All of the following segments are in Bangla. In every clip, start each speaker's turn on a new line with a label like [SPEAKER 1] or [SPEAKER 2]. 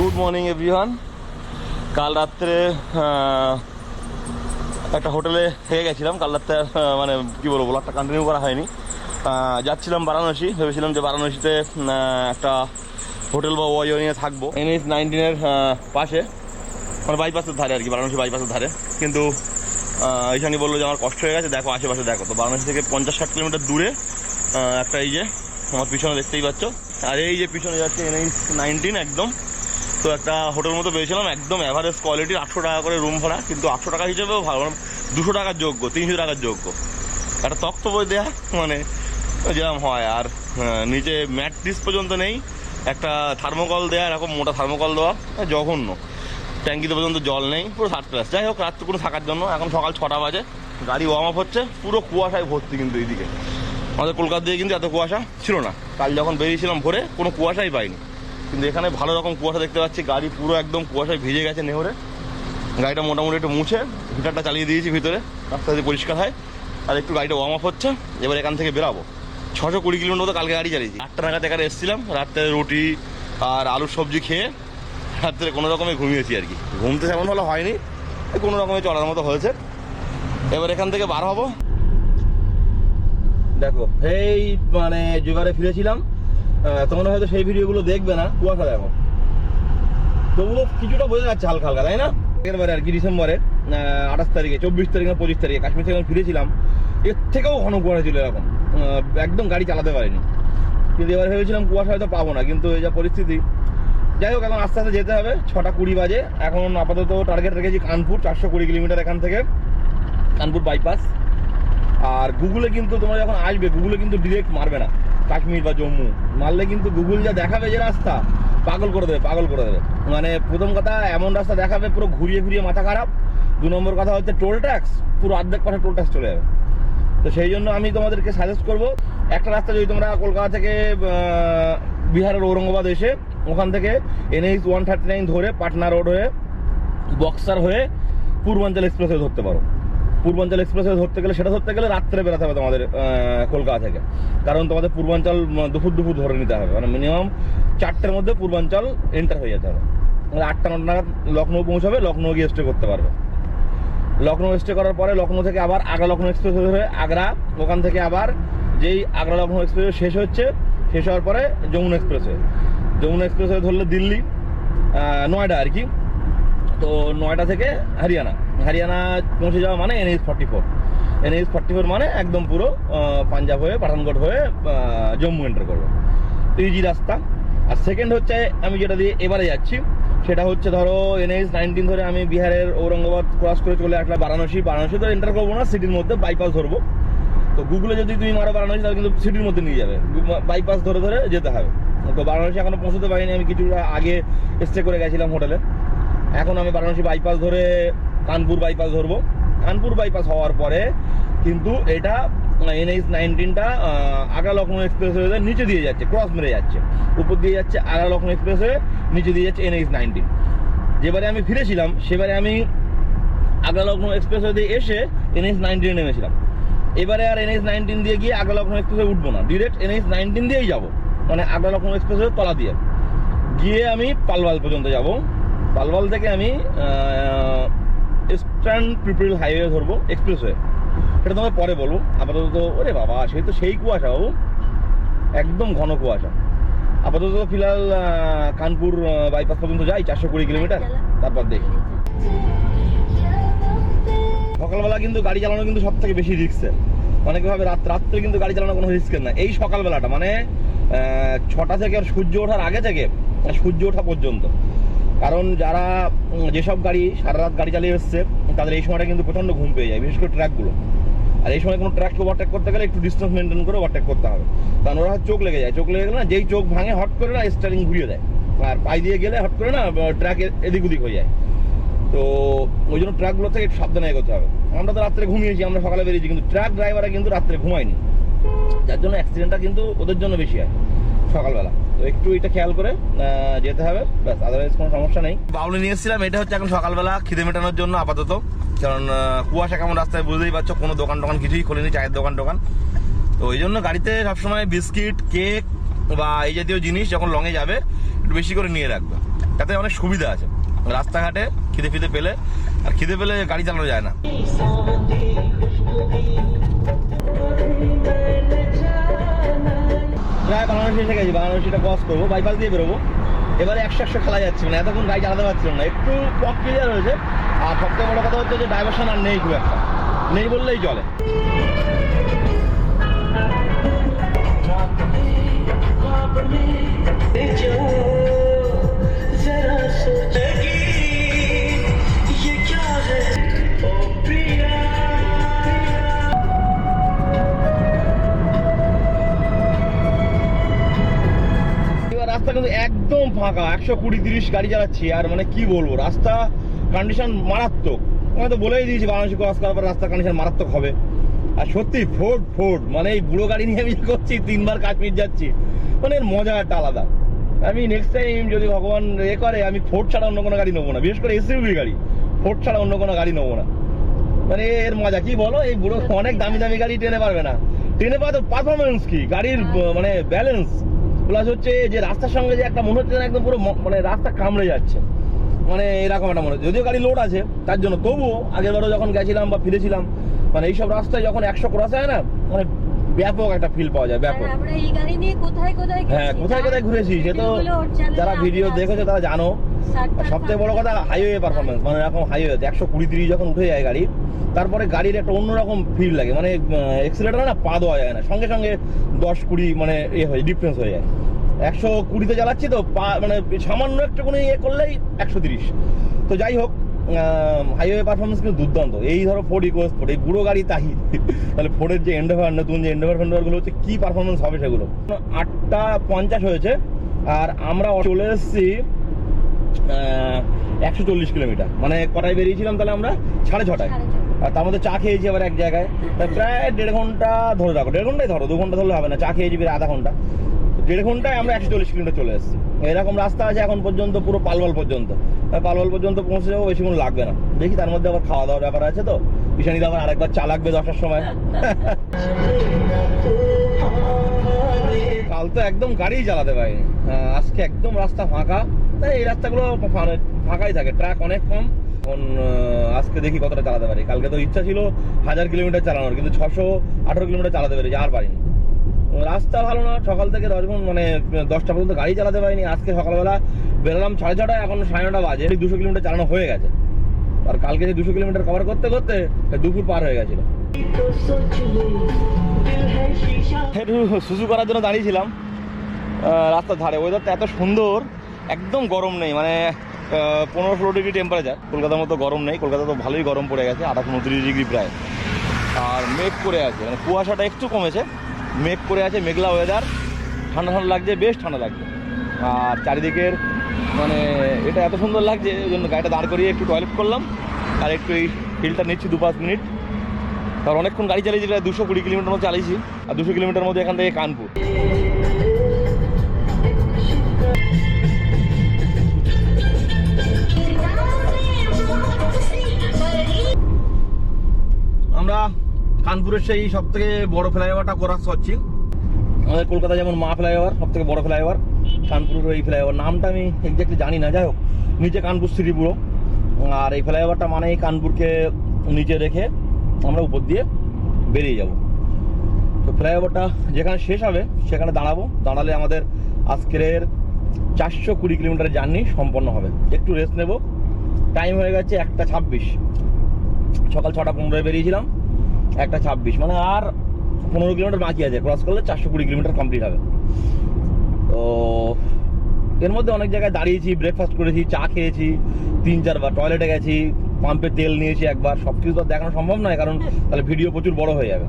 [SPEAKER 1] গুড মর্নিং এভরিওয়ান কাল রাত্রে একটা হোটেলে থেকে গেছিলাম। কাল রাত্রে মানে কি বলব ব্লগটা কন্টিনিউ করা হয়নি। যাচ্ছিলাম বারাণসী। ভেবেছিলাম যে বারাণসীতে একটা হোটেল বা ওয়াইও নিয়ে থাকব। এনএইচ নাইনটিনের পাশে মানে বাইপাসের ধারে আর কি, বারাণসী বাইপাসের ধারে। কিন্তু এইখানে বলল যে আমার কষ্ট হয়ে গেছে, দেখো আশেপাশে দেখো। তো বারাণসী থেকে পঞ্চাশ ষাট কিলোমিটার দূরে একটা এই যে, আমার পিছনে দেখতেই পাচ্ছ। আর এই যে পিছনে যাচ্ছে এনএইচ নাইনটিন একদম। তো একটা হোটেল মতো পেয়েছিলাম, একদম অ্যাভারেজ কোয়ালিটির আটশো টাকা করে রুম ভাড়া, কিন্তু আটশো টাকা হিসেবেও ভালো মানে দুশো টাকার যোগ্য, তিনশো টাকার যোগ্য। একটা তক্ত বই দেয়া মানে যেরকম হয়, আর নিচে ম্যাট ডিস পর্যন্ত নেই, একটা থার্মোকল দেয়া, এরকম মোটা থার্মোকল দেওয়া জঘন্য। ট্যাঙ্কিতে পর্যন্ত জল নেই, পুরো থার্ড ক্লাস যাই হোক রাত্রিকুনো থাকার জন্য, এখন সকাল ছটা বাজে, গাড়ি ওয়ার্ম আপ হচ্ছে, পুরো কুয়াশায় ভর্তি কিন্তু এইদিকে। আমাদের কলকাতা দিয়ে কিন্তু এত কুয়াশা ছিল না। কাল যখন বেরিয়েছিলাম ভোরে, কোনো কুয়াশাই পাইনি। কিন্তু এখানে ভালো রকম কুয়াশা দেখতে পাচ্ছি। গাড়ি পুরো একদম কুয়াশায় ভিজে গেছে নেহরে। গাড়িটা মোটামুটি একটু মুছে হিটারটা চালিয়ে দিয়েছি ভিতরে, রাস্তা দিয়ে পরিষ্কার হয়। আর একটু গাড়িটা ওয়ার্ম আপ হচ্ছে, এবার এখান থেকে বেরাবো। ছশো কুড়ি কিলোমিটার মতো কালকে গাড়ি চালিয়েছি। আটটা নাগাদ এখানে এসেছিলাম, রাত্রে রুটি আর আলুর সবজি খেয়ে, রাত্রে কোনো রকমে ঘুমিয়েছি আর কি। ঘুমতে সেমন ভালো হয়নি, কোনো রকমে চলার মতো হয়েছে। এবার এখান থেকে বার হব। দেখো, এই মানে যেবারে ফিরেছিলাম তোমরা হয়তো সেই ভিডিওগুলো দেখবে না কুয়াশা দেখো তবুও কিছুটা বোঝা যাচ্ছে হালকা হালকা, তাই না? এবারে আর কি ডিসেম্বরে আঠাশ তারিখে, চব্বিশ তারিখে পঁচিশ তারিখে কাশ্মীর থেকে ফিরেছিলাম, এর থেকেও ঘন কুয়াশা ছিল এরকম। একদম গাড়ি চালাতে পারিনি। কিন্তু এবার ভেবেছিলাম কুয়াশা হয়তো পাবো না, কিন্তু এই যা পরিস্থিতি, যাই হোক, এখন আস্তে আস্তে যেতে হবে, ছটা কুড়ি বাজে। এখন আপাতত টার্গেট রেখেছি কানপুর, চারশো কুড়ি কিলোমিটার এখান থেকে, কানপুর বাইপাস আর গুগলে কিন্তু তোমরা যখন আসবে গুগলে কিন্তু ডিরেক্ট মারবে না। কাশ্মীর বা জম্মু। মারলে কিন্তু গুগল যা দেখাবে যে রাস্তা, পাগল করে দেবে, পাগল করে দেবে। মানে প্রথম কথা, এমন রাস্তা দেখাবে, পুরো ঘুরিয়ে ঘুরিয়ে মাথা খারাপ। দু নম্বর কথা হচ্ছে টোল ট্যাক্স পুরো অর্ধেক পাশে টোল ট্যাক্স চলে যাবে। তো সেই জন্য আমি তোমাদেরকে সাজেস্ট করব, একটা রাস্তা যদি তোমরা কলকাতা থেকে বিহারের ঔরঙ্গাবাদ এসে, ওখান থেকে এনএইচ ওয়ান থার্টি নাইন ধরে পাটনা রোড হয়ে, বক্সার হয়ে পূর্বাঞ্চল এক্সপ্রেস ধরতে পারো। পূর্বাঞ্চল এক্সপ্রেস ধরতে গেলে, সেটা ধরতে গেলে রাত্রে বেরোতে হবে তোমাদের কলকাতা থেকে। কারণ তোমাদের পূর্বাঞ্চল দুপুর দুপুর ধরে নিতে হবে। মানে মিনিমাম চারটের মধ্যে পূর্বাঞ্চল এন্টার হয়ে যেতে হবে। মানে আটটা, নটা নাগাদ লখনৌ পৌঁছাবে লখনৌ গিয়ে স্টে করতে পারবে। লখনৌ স্টে করার পরে লখনৌ থেকে আবার আগ্রা লখনৌ এক্সপ্রেস ধরে আগ্রা, ওখান থেকে আবার যেই আগ্রা লখনৌ এক্সপ্রেস শেষ হচ্ছে, শেষ হওয়ার পরে যমুনা এক্সপ্রেস যমুনা এক্সপ্রেস ধরলে দিল্লি নয়ডা আর কি। তো নয়টা থেকে হরিয়ানা। হরিয়ানা পৌঁছে যাওয়া মানে NH forty four NH forty four মানে একদম পুরো পাঞ্জাব হয়ে, পাঠানকোট হয়ে জম্মু এন্টার করব। ইজি রাস্তা। আর সেকেন্ড হচ্ছে, আমি যেটা দিয়ে এবারে যাচ্ছি, সেটা হচ্ছে ধরো এনএইচ নাইনটিন ধরে আমি বিহারের ঔরঙ্গাবাদ ক্রস করে চলে আসলাম বারাণসী। বারাণসী তো এন্টার করব না সিটির মধ্যে বাইপাস ধরবো। তো গুগলে যদি তুমি মারো বারাণসী, তাহলে কিন্তু সিটির মধ্যে নিয়ে যাবে। বাইপাস ধরে ধরে যেতে হবে। তো বারাণসী এখনও পৌঁছতে পারিনি, আমি কিছুটা আগে স্টে করে গেছিলাম হোটেলে এখন আমি বারাণসী বাইপাস ধরে কানপুর বাইপাস ধরবো। কানপুর বাইপাস হওয়ার পরে কিন্তু এটা এনএইচ নাইনটিনটা আগ্রা লখনৌ এক্সপ্রেস হয়ে নিচে দিয়ে যাচ্ছে ক্রস মেরে যাচ্ছে। উপর দিয়ে যাচ্ছে আগ্রা লখনৌ এক্সপ্রেস হয়ে নিচে দিয়ে যাচ্ছে এনএইচ নাইনটিন যেবারে আমি ফিরেছিলাম, সেবারে আমি আগ্রা লখনৌ এক্সপ্রেস দিয়ে এসে এনএইচ নাইনটিনে নেমেছিলাম। এবারে আর এনএইচ নাইনটিন দিয়ে গিয়ে আগ্রা লখনৌ এক্সপ্রেসে উঠবো না। ডিরেক্ট এনএইচ নাইনটিন দিয়েই যাব। মানে আগ্রা লখনৌ এক্সপ্রেসের তলা দিয়ে। গিয়ে আমি পালওয়াল পর্যন্ত যাব। পালওয়াল থেকে আমি ইস্টার্ন পিপল হাইওয়ে ধরবো এক্সপ্রেসওয়ে সেটা তোমাকে পরে বলব। আপাতত, ওরে বাবা, সেই তো সেই কুয়াশা বাবু। একদম ঘন কুয়াশা। আপাতত ফিলহাল কানপুর বাইপাস পর্যন্ত যাই, চারশো কুড়ি কিলোমিটার। তারপর দেখি। সকালবেলা কিন্তু গাড়ি চালানো কিন্তু সব থেকে বেশি রিস্কের অনেকে ভাবে রাত রাত্রে কিন্তু গাড়ি চালানো কোনো রিস্কের না। এই সকালবেলাটা মানে ছটা থেকে আর সূর্য ওঠার আগে থেকে আর সূর্য ওঠা পর্যন্ত। কারণ যারা যেসব গাড়ি সারা রাত গাড়ি চালিয়ে এসছে, তাদের এই সময়টা কিন্তু প্রচণ্ড ঘুম পেয়ে যায়, বিশেষ করে ট্র্যাকগুলো আর এই সময় কোনো ট্র্যাককে ওভারটেক করতে গেলে একটু ডিস্টেন্স মেনটেন করে ওভারটেক করতে হবে। কারণ ওরা চোখ লেগে যায়, চোখ লেগে গেলে না, যেই চোখ ভাঙে, হট করে না স্টারিং ঘুরিয়ে দেয়। আর পাই দিয়ে গেলে হট করে না ট্র্যাক এদিক ওদিক হয়ে যায়। তো ওই জন্য ট্রাকগুলো থেকে একটু সাবধানে এগোতে হবে। আমরা তো রাত্রে ঘুমিয়েছি, আমরা সকালে বেরিয়েছি, কিন্তু ট্রাক ড্রাইভাররা কিন্তু রাত্রে ঘুমায়নি। যার জন্য অ্যাক্সিডেন্টটা কিন্তু ওদের জন্য বেশি হয়, সকালবেলা। তো একটু এটা খেয়াল করে যেতে হবে ব্যাস আদারওয়াইজ কোনো সমস্যা নেই। বাউলি নিয়ে এসেছিলাম এটা হচ্ছে এখন সকালবেলা খিদে মেটানোর জন্য আপাতত। কারণ কুয়াশা কেমন রাস্তায় বুঝতেই পারছ কোনো দোকান টোকান কিছুই খোলেনি চায়ের দোকান টোকান। তো ওই জন্য গাড়িতে সবসময় বিস্কিট কেক বা এই জাতীয় জিনিস যখন লঙে যাবে একটু বেশি করে নিয়ে রাখবে। তাতে অনেক সুবিধা আছে। রাস্তাঘাটে খিদে ফিদে পেলে আর খিদে পেলে গাড়ি চালানো যায় না। বাংলাদেশে এসে গেছি, বাংলাদেশিটা ক্রস করব বাইপাস দিয়ে বেরোবো। এবারে একশো একশো খেলা যাচ্ছে না এতক্ষণ গাড়ি চালাতে পারছিলাম না, একটু পথ ক্লিয়ার হয়েছে। আর সবথেকে বড় কথা হচ্ছে যে ডাইভারশন আর নেই খুব একটা, নেই বললেই চলে।
[SPEAKER 2] जरा
[SPEAKER 1] ফাঁকা, একশো কুড়ি তিরিশ গাড়ি চালাচ্ছি, আর মানে কি বলব, রাস্তা কন্ডিশন মারাত্মক। আমি তো বলেই দিয়েছি বাংলাদেশে ক্রস করার পর রাস্তার কন্ডিশন মারাত্মক হবে। আর সত্যি ফোর্ড ফোর্ড মানে এই বুড়ো গাড়ি নিয়ে আমি করছি, তিনবার কাশ্মীর যাচ্ছি। মানে এর মজা একটা আলাদা। আমি নেক্সট টাইম যদি ভগবান এ করে, আমি ফোর্ড ছাড়া অন্য কোনো গাড়ি নেব না। বিশেষ করে এসইউভি গাড়ি। ফোর্ড ছাড়া অন্য কোনো গাড়ি নেব না। মানে এর মজা, কি বলো? এই বুড়ো অনেক দামি দামি গাড়ি টেনে পারবে না। টেনে পাওয়া তো পারফরমেন্স কি? গাড়ির মানে ব্যালেন্স প্লাস হচ্ছে যে রাস্তার সঙ্গে যে একটা মনে হচ্ছে একদম পুরো মানে রাস্তা কামড়ে যাচ্ছে। মানে এরকম একটা মনে হচ্ছে। যদিও গাড়ি লোড আছে, তার জন্য তবুও আগের বারও যখন গেছিলাম বা ফিরেছিলাম মানে এইসব রাস্তায় যখন একশো ক্রস হয় না মানে ব্যাপক একটা ফিল পাওয়া যায় ব্যাপক।
[SPEAKER 3] আমরা এই গাড়ি নিয়ে কোথায় কোথায় গেছি
[SPEAKER 1] হ্যাঁ কোথায় কোথায় ঘুরেছি সে তো যারা ভিডিও দেখেছে তারা জানো। সবথেকে বড় কথা হাইওয়ে পারফরমেন্স মানে এরকম হাইওয়ে একশো কুড়ি তিরিশ যখন উঠে যায় গাড়ি তারপরে গাড়ির একটা অন্যরকম ফিল লাগে মানে এক্সিলেটার না পা দেওয়া যায় না সঙ্গে সঙ্গে দশ কুড়ি মানে এ হয় ডিফারেন্স হয়ে যায়। একশো কুড়িতে চালাচ্ছি তো পা মানে সামান্য একটুখানি ইয়ে করলেই একশো তিরিশ। তো যাই হোক হাইওয়ে পারফরমেন্স কিন্তু দুর্দান্ত। এই ধরো ফোর ইকোয়াস ফোর এই বুড়ো গাড়ি তাহি তাহলে ফোরের যে এন্ডোভার নতুন যে এন্ডোভার ফেন্ডোভারগুলো হচ্ছে কী পারফরমেন্স হবে সেগুলো? আটটা পঞ্চাশ হয়েছে আর আমরা চলে এসেছি একশো চল্লিশ কিলোমিটার। মানে কটায় বেরিয়েছিলাম তাহলে আমরা? সাড়ে ছটায়। আর তার মধ্যে চা খেয়েছি আবার এক জায়গায়। প্রায় দেড় ঘণ্টা ধরে রাখো। দেড় ঘন্টাই ধরো দু ঘণ্টা ধরলে হবে না। চা খেয়েছি আধা ঘণ্টা। দেড় ঘন্টায় আমরা একশো চল্লিশ কিলোমিটার চলে এসেছি। এরকম রাস্তা আছে এখন পর্যন্ত, পুরো পালওয়াল পর্যন্ত। পালওয়াল পর্যন্ত পৌঁছে যাব বেশিক্ষণ লাগবে না। দেখি তার মধ্যে আবার খাওয়া দাওয়ার ব্যাপার আছে তো। ঈশানিতে আবার আরেকবার চা লাগবে দশটার সময়। কাল তো একদম গাড়িই চালাতে পারিনি। আজকে একদম রাস্তা ফাঁকা। তাই এই রাস্তাগুলো ফাঁকাই থাকে। ট্রাক অনেক কম। এখন আজকে দেখি কতটা চালাতে পারি। কালকে তো ইচ্ছা ছিল হাজার কিলোমিটার চালানোর, কিন্তু ছশো আঠারো কিলোমিটার চালাতে পেরেছি, আর পারিনি। রাস্তা ভালো না, সকাল থেকে দশ মানে দশটা পর্যন্ত গাড়ি চালাতে পারিনি। আজকে সকালবেলা বেরোলাম সাড়ে ছটায়, এখন সাড়ে নটা বাজে। দুশো কিলোমিটার চালানো হয়ে গেছে। আর কালকে যে দুশো কিলোমিটার কভার করতে করতে দুপুর পার হয়ে গেছিল। একটু শুশু করার জন্য দাঁড়িয়েছিলাম। রাস্তার ধারে। ওয়েদারটা এত সুন্দর, একদম গরম নেই। মানে পনেরো ষোলো ডিগ্রি টেম্পারেচার কলকাতার মতো গরম নেই। কলকাতা তো ভালোই গরম পড়ে গেছে, আঠাশ, উনত্রিশ ডিগ্রি প্রায়। আর মেঘ পড়ে আছে। মানে কুয়াশাটা একটু কমেছে মেঘ করে আছে, মেঘলা ওয়েদার ঠান্ডা ঠান্ডা লাগছে, বেশ ঠান্ডা লাগছে। আর চারিদিকের মানে এটা এত সুন্দর লাগছে ওই জন্য গাড়িটা দাঁড় করিয়ে একটু টয়লেট করলাম। আর একটু এই ফিল্ডটা নিচ্ছি দু পাঁচ মিনিট তার অনেকক্ষণ গাড়ি চালিয়েছি, প্রায় দুশো কুড়ি কিলোমিটার মতো চালিয়েছি। আর দুশো কিলোমিটার মধ্যে এখান থেকে কানপুর। আমরা কানপুরের সেই সব থেকে বড় ফ্লাইওভারটা করার করছি আমাদের কলকাতা যেমন মা ফ্লাইওভার সব থেকে বড় ফ্লাইওভার, কানপুরের এই ফ্লাইওভার। নামটা আমি এক্স্যাক্টলি জানি না। যাই হোক, নিচে কানপুর সিটি পুরো। আর এই ফ্লাইওভারটা মানেই কানপুরকে নিচে রেখে আমরা উপর দিয়ে বেরিয়ে যাব। তো ফ্লাইওভারটা যেখানে শেষ হবে, সেখানে দাঁড়াবো। দাঁড়ালে আমাদের আজকের চারশো কুড়ি কিলোমিটার জার্নি সম্পন্ন হবে। একটু রেস্ট নেব। টাইম হয়ে গেছে একটা ছাব্বিশ। সকাল ছটা পনেরোয় বেরিয়েছিলাম। একটা ছাব্বিশ মানে আর পনেরো কিলোমিটার বাকি আছে। ক্রস করলে চারশো কুড়ি কিলোমিটার কমপ্লিট হবে। তো এর মধ্যে অনেক জায়গায় দাঁড়িয়েছি ব্রেকফাস্ট করেছি চা খেয়েছি তিন চারবার টয়লেটে গেছি পাম্পে তেল নিয়েছি একবার সব কিছু তো দেখানো সম্ভব নয় কারণ তাহলে ভিডিও প্রচুর বড় হয়ে যাবে।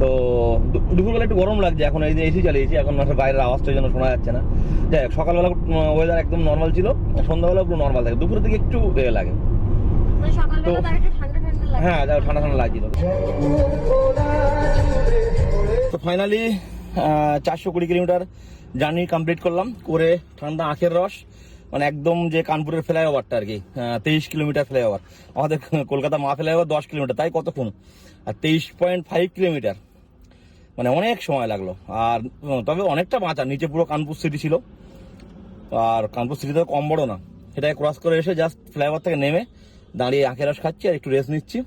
[SPEAKER 1] তো দুপুরবেলা একটু গরম লাগছে এখন এই যে এসি চালিয়েছি এখন মানে বাইরের আওয়াজটা যেন শোনা যাচ্ছে না। যাই হোক সকালবেলা ওয়েদার একদম নর্মাল ছিল সন্ধ্যাবেলা পুরো নর্মাল থাকে দুপুরের দিকে একটু লাগে।
[SPEAKER 3] মানে
[SPEAKER 1] তো- হ্যাঁ ঠান্ডা ঠান্ডা লাগছিল তো ফাইনালি চারশো কুড়ি কিলোমিটার জার্নি কমপ্লিট করলাম, করে ঠান্ডা আখের রস মানে একদম যে কানপুরের ফ্লাইওভারটা আর কি তেইশ কিলোমিটার ফ্লাইওভার। আমাদের কলকাতা মা ফ্লাইওভার দশ কিলোমিটার, তাই কতক্ষণ? আর তেইশ পয়েন্ট ফাইভ কিলোমিটার মানে অনেক সময় লাগল। আর তবে অনেকটা বাঁচা, নিচে পুরো কানপুর সিটি ছিল। আর কানপুর সিটি তো কম বড় না। সেটাকে ক্রস করে এসে জাস্ট ফ্লাইওভার থেকে নেমে দাঁড়িয়ে আখেরাস খাচ্ছি আর একটু রেস্ট নিচ্ছি।